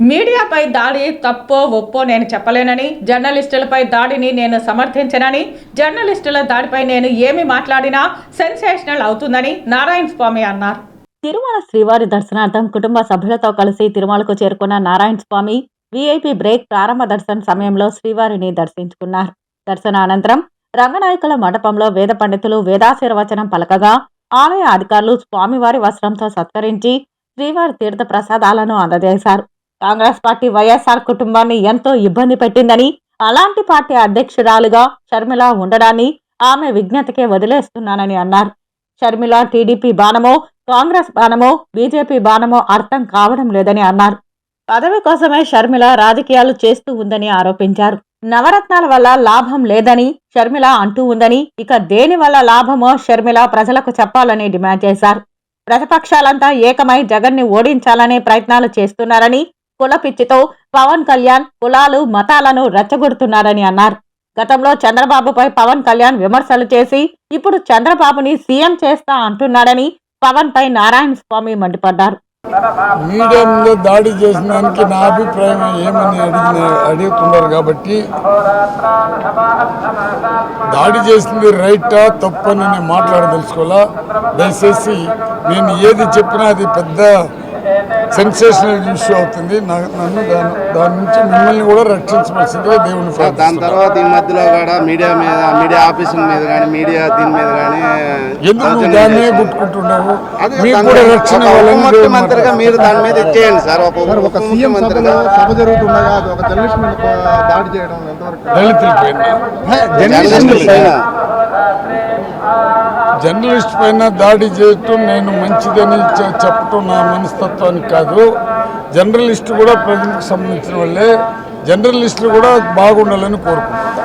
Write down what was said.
మీడియాపై దాడి తప్పో ఒప్పో నేను చెప్పలేనని జర్నలిస్టులపై దాడిని నేను సమర్థించనని జర్నలిస్టుల దాడిపై నేను ఏమి మాట్లాడినా సెన్సేషనల్ అవుతుందని నారాయణ స్వామి అన్నారు. తిరుమల శ్రీవారి దర్శనార్థం కుటుంబ సభ్యులతో కలిసి తిరుమలకు చేరుకున్న నారాయణ స్వామి వీఐపీ బ్రేక్ ప్రారంభ దర్శన సమయంలో శ్రీవారిని దర్శించుకున్నారు. దర్శన అనంతరం రంగనాయకుల మండపంలో వేద పండితులు వేదాశీర్వచనం పలకగా ఆలయ అధికారులు స్వామివారి వస్త్రంతో సత్కరించి శ్రీవారి తీర్థ ప్రసాదాలను అందజేశారు. కాంగ్రెస్ పార్టీ వైఎస్ఆర్ కుటుంబాన్ని ఎంతో ఇబ్బంది పెట్టిందని అలాంటి పార్టీ అధ్యక్షురాలుగా షర్మిల ఉండడాన్ని ఆమె విజ్ఞతకే వదిలేస్తున్నానని అన్నారు. షర్మిల టీడీపీ బాణమో కాంగ్రెస్ బాణమో బీజేపీ బాణమో అర్థం కావడం లేదని అన్నారు. పదవి కోసమే షర్మిల రాజకీయాలు చేస్తూ ఉందని ఆరోపించారు. నవరత్నాల వల్ల లాభం లేదని షర్మిల అంటూ ఉందని ఇక దేని వల్ల లాభమో షర్మిల ప్రజలకు చెప్పాలని డిమాండ్ చేశారు. ప్రతిపక్షాలంతా ఏకమై జగన్ని ఓడించాలనే ప్రయత్నాలు చేస్తున్నారని కుల పిచ్చితో పవన్ కళ్యాణ్ కులాలు మతాలను రెచ్చగొడుతున్నారని అన్నారు. గతంలో చంద్రబాబుపై పవన్ కళ్యాణ్ విమర్శలు చేసి ఇప్పుడు చంద్రబాబుని సీఎం చేస్తా అంటున్నాడని పవన్ పై నారాయణ స్వామి మండిపడ్డారు. మీడియంలో దాడి చేసిన దానికి నా అభిప్రాయం ఏమని అడిగిన అడుగుతున్నారు కాబట్టి దాడి చేసింది రైటా తప్పని నేను మాట్లాడదలుచుకోవాలా? దయచేసి నేను ఏది చెప్పినా అది పెద్ద సెన్సేషనల్ ఇష్యూ అవుతుంది. నా- నన్ను దాని దాని నుంచి మిమ్మల్ని కూడా రక్షించవలసిందిగా దేవుని సార్ దాని. తర్వాత ఈ మధ్యలో కూడా మీడియా మీద మీడియా ఆఫీసుల మీద కానీ మీడియా దీని మీద కానీ ఎందుకు దాన్నే గుట్టుకుంటున్నావు అదే మీకు కూడా రక్షణ ముఖ్యమంత్రిగా మీరు దాని మీద ఇచ్చేయండి సార్. ఒక సీఎం సభ జరుగుతుండగా అది ఒక జర్నలిస్ట్ మీద దాడి చేయడం ఎంతవరకు దళితుల పైన జర్నలిస్ట్ పైన దాడి చేయటం నేను మంచిదని చెప్పటం నా మనస్తత్వానికి కాదు. జర్నలిస్ట్ కూడా ప్రజలకు సంబంధించిన వాళ్ళే. జర్నలిస్టులు కూడా బాగుండాలని కోరుకుంటున్నాను.